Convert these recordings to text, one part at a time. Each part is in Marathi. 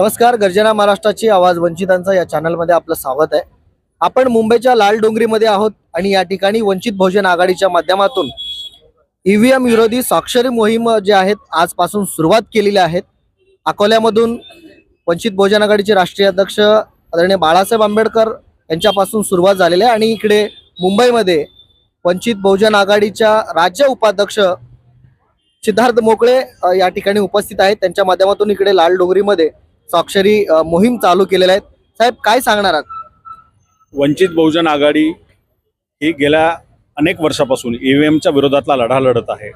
नमस्कार गर्जना महाराष्ट्राची आवाज वंचितांचा या चॅनलमध्ये आपलं स्वागत आहे. आपण मुंबईच्या लाल डोंगरीमध्ये आहोत आणि या ठिकाणी वंचित बहुजन आघाडीच्या माध्यमातून ईव्हीएम विरोधी स्वाक्षरी मोहीम जे आहेत आजपासून सुरुवात केलेली आहेत. अकोल्यामधून वंचित बहुजन आघाडीचे राष्ट्रीय अध्यक्ष आदरणीय बाळासाहेब आंबेडकर यांच्यापासून सुरुवात झालेली आहे. आणि इकडे मुंबईमध्ये वंचित बहुजन आघाडीच्या राज्य उपाध्यक्ष सिद्धार्थ मोकळे या ठिकाणी उपस्थित आहेत. त्यांच्या माध्यमातून इकडे लाल डोंगरीमध्ये स्वाक्षरी मोहीम चालू केलेल्या आहेत. साहेब काय सांगणार आहात? वंचित बहुजन आघाडी ही गेल्या अनेक वर्षापासून ईव्हीएमच्या विरोधातला लढा लढत आहे.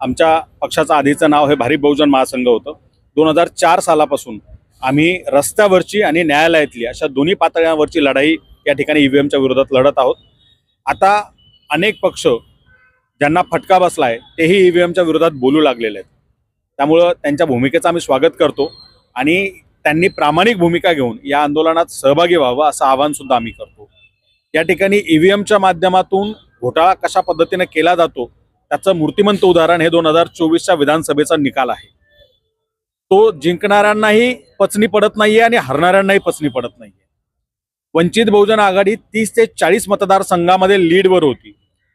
आमच्या पक्षाचं आधीचं नाव हे भारी बहुजन महासंघ होतं. दोन हजार चार सालापासून आम्ही रस्त्यावरची आणि न्यायालयातली अशा दोन्ही पातळ्यांवरची लढाई या ठिकाणी ईव्हीएमच्या विरोधात लढत आहोत. आता अनेक पक्ष ज्यांना फटका बसला आहे तेही ईव्हीएमच्या विरोधात बोलू लागलेले आहेत. त्यामुळं त्यांच्या भूमिकेचं आम्ही स्वागत करतो. आणि त्यांनी प्रामाणिक भूमिका घेऊन या आंदोलनात सहभागी व्हावं असं आवाहन सुद्धा आम्ही करतो. या ठिकाणी ईव्हीएमच्या माध्यमातून घोटाळा कशा पद्धतीने केला जातो त्याचं मूर्तिमंत उदाहरण हे दोन हजार चोवीसच्या विधानसभेचा निकाल आहे. तो जिंकणाऱ्यांनाही पचनी पडत नाहीये आणि हरणाऱ्यांनाही पचनी पडत नाहीये. वंचित बहुजन आघाडी तीस ते चाळीस मतदारसंघामध्ये लीडवर होती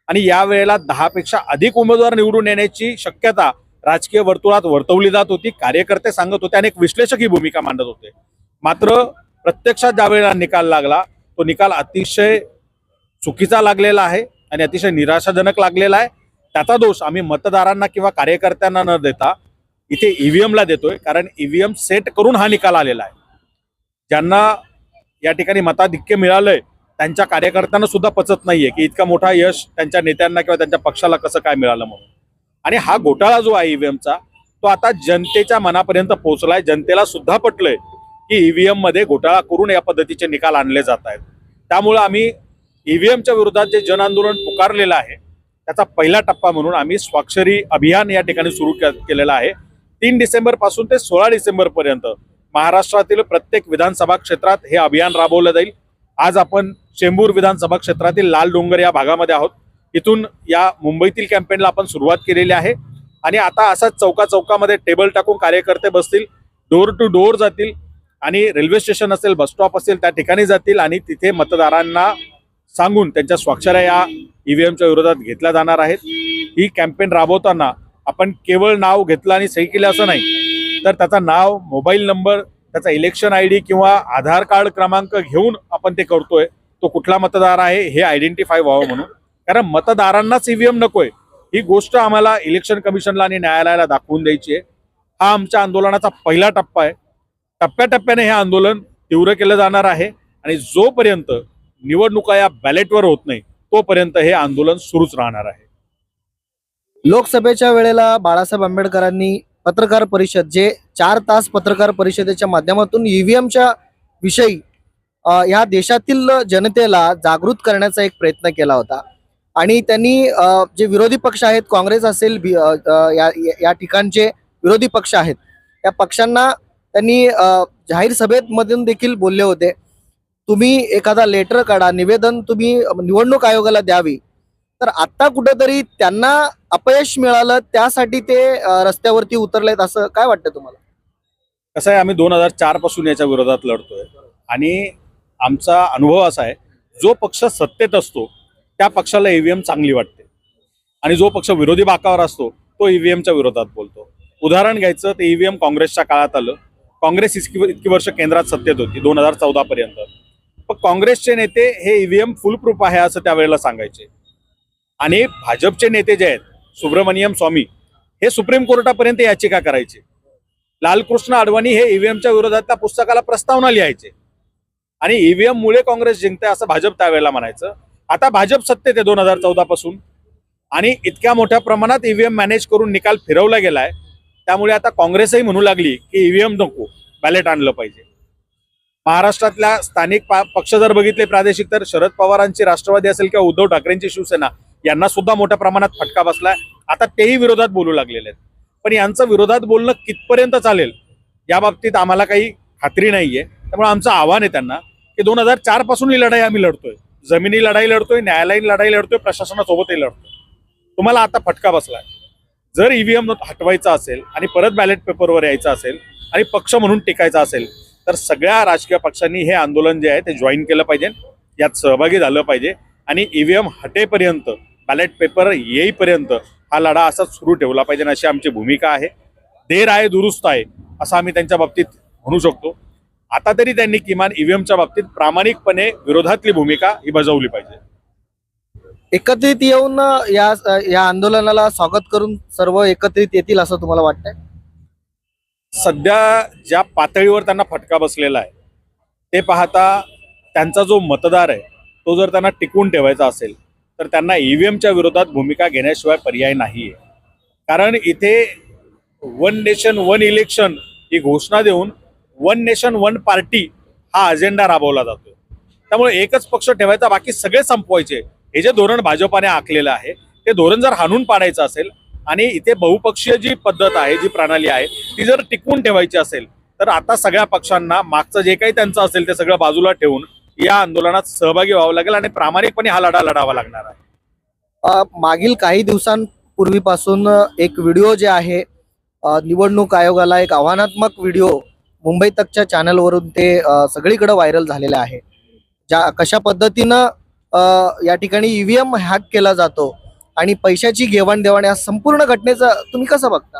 आणि यावेळेला दहापेक्षा अधिक उमेदवार निवडून येण्याची शक्यता राजकीय वर्तुळात वर्तवली जात होती कार्यकर्ते सांगत होते आणि एक विश्लेषक ही भूमिका मांडत होते. मात्र प्रत्यक्षात ज्यावेळेला निकाल लागला तो निकाल अतिशय चुकीचा लागलेला आहे आणि अतिशय निराशाजनक लागलेला आहे. त्याचा दोष आम्ही मतदारांना किंवा कार्यकर्त्यांना न देता इथे ईव्हीएमला देतोय कारण ईव्हीएम सेट करून हा निकाल आलेला आहे. ज्यांना या ठिकाणी मताधिक्य मिळालंय त्यांच्या कार्यकर्त्यांना सुद्धा पचत नाहीये की इतका मोठा यश त्यांच्या नेत्यांना किंवा त्यांच्या पक्षाला कसं काय मिळालं म्हणून. आणि हा घोटाळा जो आहे ईव्हीएमचा तो आता जनतेच्या मनापर्यंत पोहोचलाय. जनतेला सुद्धा पटलंय की ईव्हीएममध्ये घोटाळा करून या पद्धतीचे निकाल आणले जात आहेत. त्यामुळं आम्ही ईव्हीएमच्या विरोधात जे जन आंदोलन पुकारलेलं आहे त्याचा पहिला टप्पा म्हणून आम्ही स्वाक्षरी अभियान या ठिकाणी सुरू केलेलं आहे. तीन डिसेंबरपासून ते सोळा डिसेंबर पर्यंत महाराष्ट्रातील प्रत्येक विधानसभा क्षेत्रात हे अभियान राबवलं जाईल. आज आपण चेंबूर विधानसभा क्षेत्रातील लाल डोंगर या भागामध्ये आहोत. इथून या मुंबईतील कॅम्पेनला आपण सुरुवात केलेली आहे. आणि आता असाच चौका चौकामध्ये टेबल टाकून कार्यकर्ते बसतील डोर टू डोर जातील आणि रेल्वे स्टेशन असेल बस स्टॉप असेल त्या ठिकाणी जातील आणि तिथे मतदारांना सांगून त्यांच्या स्वाक्षऱ्या या ईव्हीएमच्या विरोधात घेतल्या जाणार आहेत. ही कॅम्पेन राबवताना आपण केवळ नाव घेतलं आणि सही केलं असं नाही तर त्याचा नाव मोबाईल नंबर त्याचा इलेक्शन आय डी किंवा आधार कार्ड क्रमांक घेऊन आपण ते करतोय. तो कुठला मतदार आहे हे आयडेंटिफाय व्हावं म्हणून. कारण मतदारांनाच ईव्हीएम नकोय. ही गोष्ट आम्हाला इलेक्शन कमिशनला आणि न्यायालयाला दाखवून द्यायची आहे. हा आमच्या आंदोलनाचा पहिला टप्पा आहे. टप्प्याटप्प्याने हे आंदोलन तीव्र केलं जाणार आहे आणि जोपर्यंत निवडणुका या बॅलेटवर होत नाही तोपर्यंत हे आंदोलन सुरूच राहणार आहे. लोकसभेच्या वेळेला बाळासाहेब आंबेडकरांनी पत्रकार परिषद जे चार तास पत्रकार परिषदेच्या माध्यमातून ईव्हीएमच्या विषयी या देशातील जनतेला जागृत करण्याचा एक प्रयत्न केला होता. आणि त्यांनी जे विरोधी पक्ष आहेत काँग्रेस असेल बी- या या ठिकाणचे विरोधी पक्ष आहेत या पक्षांना त्यांनी जाहीर सभेत मधून देखील बोलले होते तुम्ही एखादा लेटर काढा निवेदन तुम्ही निवडणूक आयोगाला द्यावी. तर आता कुठेतरी त्यांना अपयश मिळालं त्यासाठी ते रस्त्यावरती उतरलेत असं काय वाटतं तुम्हाला? कसं आहे आम्ही दोन हजार चारपासून याच्या विरोधात लढतोय आणि आमचा अनुभव असा आहे जो पक्ष सत्तेत असतो त्या पक्षाला ईव्हीएम चांगली वाटते. आणि जो पक्ष विरोधी बाकावर असतो तो ईव्हीएमच्या विरोधात बोलतो. उदाहरण घ्यायचं तर ईव्हीएम काँग्रेसच्या काळात आलं. काँग्रेस इतकी इतकी वर्ष केंद्रात सत्तेत होती दोन हजार चौदा पर्यंत. पण काँग्रेसचे नेते हे ईव्हीएम फुल प्रूफ आहे असं त्यावेळेला सांगायचे. आणि भाजपचे नेते जे आहेत सुब्रमण्यम स्वामी हे सुप्रीम कोर्टापर्यंत याचिका करायचे. लालकृष्ण अडवाणी हे ईव्हीएमच्या विरोधात त्या पुस्तकाला प्रस्तावना लिहायचे. आणि ईव्हीएम मुळे काँग्रेस जिंकते असं भाजप त्यावेळेला म्हणायचं. आता भाजप सत्तेत आहे दोन हजार चौदा पासून. आणि इतक्या मोठ्या प्रमाणात ईव्हीएम मॅनेज करून निकाल फिरवला गेलाय. त्यामुळे आता काँग्रेसही म्हणू लागली की ईव्हीएम नको बॅलेट आणलं पाहिजे. महाराष्ट्रातल्या स्थानिक पा- पक्ष जर बघितले प्रादेशिक तर शरद पवारांची राष्ट्रवादी असेल किंवा उद्धव ठाकरेंची शिवसेना यांना सुद्धा मोठ्या प्रमाणात फटका बसलाय. आता तेही विरोधात बोलू लागलेले आहेत. पण यांचं विरोधात बोलणं कितपर्यंत चालेल या बाबतीत आम्हाला काही खात्री नाहीये. त्यामुळे आमचं आव्हान आहे त्यांना की दोन हजार चारपासून ही लढाई आम्ही लढतोय. जमिनी लढाई लढतोय न्यायालयीन लढाई लढतोय प्रशासनासोबतही लढतोय. तुम्हाला आता फटका बसलाय. जर ईव्हीएम हटवायचा असेल आणि परत बॅलेट पेपरवर यायचं असेल आणि पक्ष म्हणून टिकायचा असेल तर सगळ्या राजकीय पक्षांनी हे आंदोलन जे आहे ते जॉईन केलं पाहिजे. यात सहभागी झालं पाहिजे आणि ईव्हीएम हटेपर्यंत बॅलेट पेपर येईपर्यंत हा लढा असाच सुरू ठेवला पाहिजे अशी आमची भूमिका आहे. देर आहे दुरुस्त आहे असं आम्ही त्यांच्या बाबतीत म्हणू शकतो. आता तरी त्यांनी किमान ईव्हीएमच्या बाबतीत प्रामाणिकपणे विरोधातली भूमिका ही बजावली पाहिजे. एकत्रित येऊन या या आंदोलनाला स्वागत करून सर्व एकत्रित येतील असं तुम्हाला वाटतंय? सध्या ज्या पातळीवर त्यांना फटका बसलेला आहे ते पाहता त्यांचा जो मतदार आहे तो जर त्यांना टिकवून ठेवायचा असेल तर त्यांना ईव्हीएमच्या विरोधात भूमिका घेण्याशिवाय पर्याय नाही आहे कारण इथे वन नेशन वन इलेक्शन ही घोषणा देऊन वन नेशन वन पार्टी हा अजेंडा राबवला जातो त्यामुळे एकच पक्ष ठेवायचा बाकी सगळे संपवायचे. हे जे धोरण भाजपाने आखलेलं आहे ते धोरण जर हाणून पाडायचं असेल आणि इथे बहुपक्षीय जी पद्धत आहे जी प्रणाली आहे ती जर टिकवून ठेवायची असेल तर आता सगळ्या पक्षांना मागचं जे काही त्यांचं असेल ते सगळं बाजूला ठेवून या आंदोलनात सहभागी व्हावं लागेल आणि प्रामाणिकपणे हा लढा लढावा लागणार आहे. मागील काही दिवसांपूर्वीपासून एक व्हिडिओ जे आहे निवडणूक आयोगाला एक आव्हानात्मक व्हिडिओ मुंबई तकच्या चॅनलवरून ते सगळीकडे व्हायरल झालेले आहे. ज्या कशा पद्धतीनं या ठिकाणी ईव्हीएम हॅक केला जातो आणि पैशाची घेवाणदेवाण या संपूर्ण घटनेचं तुम्ही कसं बघता?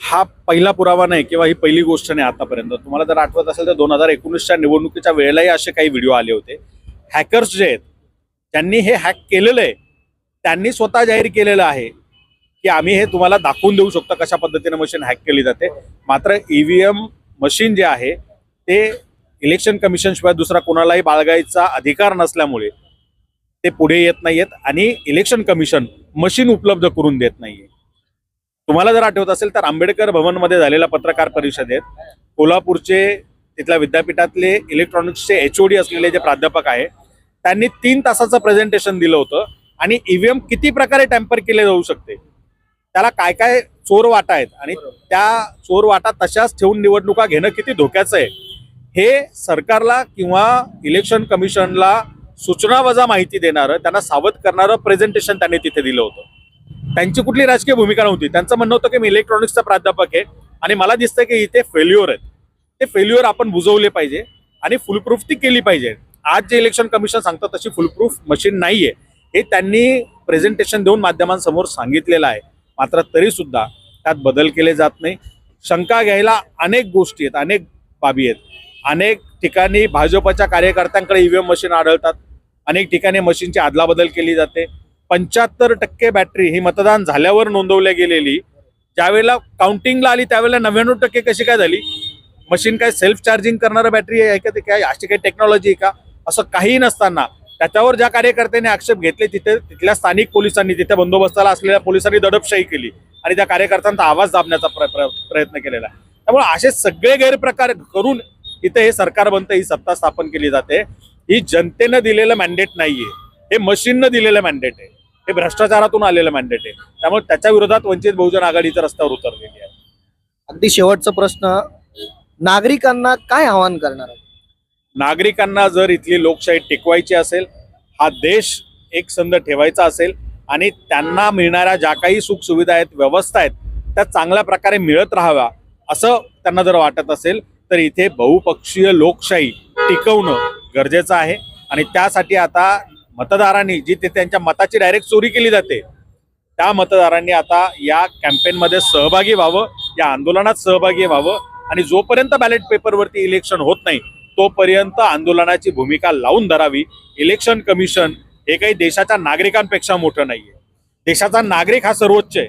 हा पहिला पुरावा नाही किंवा ही पहिली गोष्ट नाही आतापर्यंत. तुम्हाला जर आठवत असेल तर दोन हजार एकोणीसच्या निवडणुकीच्या वेळेलाही असे काही व्हिडिओ आले होते. हॅकर्स जे आहेत त्यांनी हे हॅक केलेलं आहे. त्यांनी स्वतः जाहीर केलेलं आहे. की आम्ही हे तुम्हाला दाखवून देऊ शकतो कशा पद्धतीने मशीन हॅक केली जाते. मात्र ईव्हीएम मशीन जे आहे ते इलेक्शन कमिशन शिवाय दुसरा कोणालाही बाळगायचा अधिकार नसल्यामुळे ते पुढे येत नाहीयेत आणि इलेक्शन कमिशन मशीन उपलब्ध करून देत नाहीये. तुम्हाला जर आठवत असेल तर आंबेडकर भवनमध्ये झालेल्या पत्रकार परिषदेत कोल्हापूरचे तिथल्या विद्यापीठातले इलेक्ट्रॉनिक्सचे एचओडी असलेले जे प्राध्यापक आहे त्यांनी तीन तासाचं प्रेझेंटेशन दिलं होतं आणि ईव्हीएम किती प्रकारे टॅम्पर केले जाऊ शकते? त्याला काय काय चोर वाटा आहेत आणि त्या चोर वाटा तशाच ठेवून निवडणुका घेणं किती धोक्याचं आहे? हे सरकारला किंवा इलेक्शन कमिशनला सूचना वजा माहिती देणारं त्यांना सावध करणारं प्रेझेंटेशन त्यांनी तिथे दिलं होतं. त्यांची कुठली राजकीय भूमिका नव्हती. त्यांचं म्हणणं होतं की मी इलेक्ट्रॉनिक्सचा प्राध्यापक आहे आणि मला दिसतंय की इथे फेल्युअर आहेत. ते फेल्युअर आपण बुजवले पाहिजे आणि फुलप्रूफ ती केली पाहिजे. आज जे इलेक्शन कमिशन सांगतं तशी फुलप्रूफ मशीन नाहीये. हे त्यांनी प्रेझेंटेशन देऊन माध्यमांसमोर सांगितलेलं आहे. मात्र तरीसुद्धा त्यात बदल केले जात नाही. शंका घ्यायला अनेक गोष्टी आहेत अनेक बाबी आहेत. अनेक ठिकाणी भाजपच्या कार्यकर्त्यांकडे ईव्हीएम मशीन आढळतात. अनेक ठिकाणी मशीनची अदलाबदल केली जाते. पंच्याहत्तर टक्के बॅटरी ही मतदान झाल्यावर नोंदवल्या गेलेली. ज्यावेळेला काउंटिंगला आली त्यावेळेला नव्याण्णव टक्के कशी काय झाली? मशीन काय सेल्फ चार्जिंग करणारं बॅटरी आहे का ते काय? अशी काही टेक्नॉलॉजी आहे का? असं काही नसताना त्याच्यावर ज्या कार्यकर्त्यांनी आक्षेप घेतले तिथे तिथल्या स्थानिक पोलिसांनी तिथे बंदोबस्ताला असलेल्या पोलिसांनी दडपशाही केली आणि त्या कार्यकर्त्यांचा आवाज दाबण्याचा प्रयत्न केलेला त्यामुळे असे सगळे गैरप्रकार करून इथे हे सरकार बनतं ही सत्ता स्थापन केली जाते. ही जनतेनं दिलेलं मॅन्डेट नाहीये. हे मशीननं दिलेलं मॅन्डेट आहे. हे भ्रष्टाचारातून आलेलं मॅन्डेट आहे. त्यामुळे त्याच्या विरोधात वंचित बहुजन आघाडीच्या रस्त्यावर उतरलेली आहे. अगदी शेवटचा प्रश्न नागरिकांना काय आवाहन करणार आहे? नागरिकांना जर इथली लोकशाही टिकवायची असेल हा देश एकसंध ठेवायचा असेल आणि त्यांना मिळणाऱ्या ज्या काही सुखसुविधा आहेत व्यवस्था आहेत त्या चांगल्या प्रकारे मिळत राहाव्या असं त्यांना जर वाटत असेल तर इथे बहुपक्षीय लोकशाही टिकवणं गरजेचं आहे. आणि त्यासाठी आता मतदारांनी जी ते त्यांच्या मताची डायरेक्ट चोरी केली जाते त्या मतदारांनी आता या कॅम्पेनमध्ये सहभागी व्हावं या आंदोलनात सहभागी व्हावं आणि जोपर्यंत बॅलेट पेपरवरती इलेक्शन होत नाही तोपर्यंत आंदोलनाची भूमिका लावून धरावी. इलेक्शन कमिशन हे काही देशाच्या नागरिकांपेक्षा मोठं नाहीये. देशाचा नागरिक हा सर्वोच्च आहे.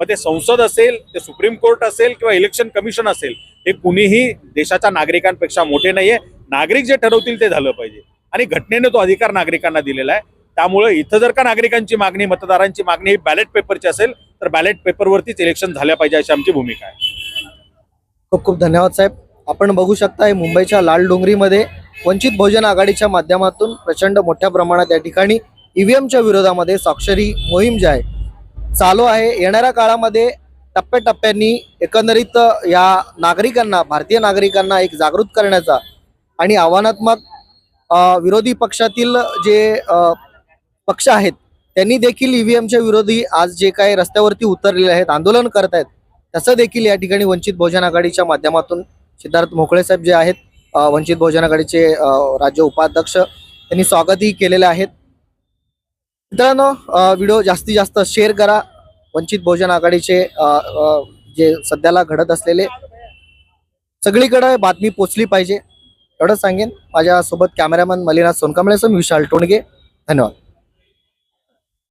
मग ते संसद असेल ते सुप्रीम कोर्ट असेल किंवा इलेक्शन कमिशन असेल हे कुणीही देशाच्या नागरिकांपेक्षा मोठे नाहीये. नागरिक जे ठरवतील ते झालं पाहिजे. आणि घटनेने तो अधिकार नागरिकांना दिलेला आहे. त्यामुळे इथं जर का नागरिकांची मागणी मतदारांची मागणी ही बॅलेट पेपरची असेल तर बॅलेट पेपरवरतीच इलेक्शन झाल्या पाहिजे अशी आमची भूमिका आहे. खूप खूप धन्यवाद साहेब. आपण बघू शकता मुंबईच्या लाल डोंगरीमध्ये वंचित बहुजन आघाडीच्या माध्यमातून प्रचंड मोठ्या प्रमाणात या ठिकाणी ईव्हीएमच्या विरोधामध्ये स्वाक्षरी मोहीम जी आहे चालू आहे. येणाऱ्या काळामध्ये टप्प्याटप्प्यांनी एकंदरीत या नागरिकांना भारतीय नागरिकांना एक जागृत करण्याचा आणि आव्हानात्मक विरोधी पक्षातील जे पक्ष आहेत त्यांनी देखील ईव्हीएमच्या विरोधी आज जे काही रस्त्यावरती उतरलेले आहेत आंदोलन करत आहेत तसं देखील या ठिकाणी वंचित बहुजन आघाडीच्या माध्यमातून सिद्धार्थ मोकळे साहेब जे आहेत वंचित बहुजन आघाडीचे राज्य उपाध्यक्ष त्यांनी स्वागतही केलेले आहेत. मित्रांनो व्हिडिओ जास्तीत जास्त शेअर करा. वंचित बहुजन आघाडीचे जे सध्याला घडत असलेले सगळीकडे बातमी पोचली पाहिजे. एवढंच सांगेन. माझ्यासोबत कॅमेरामॅन मलिनाथ सोनकांबळेसह मी विशाल टोणगे. धन्यवाद.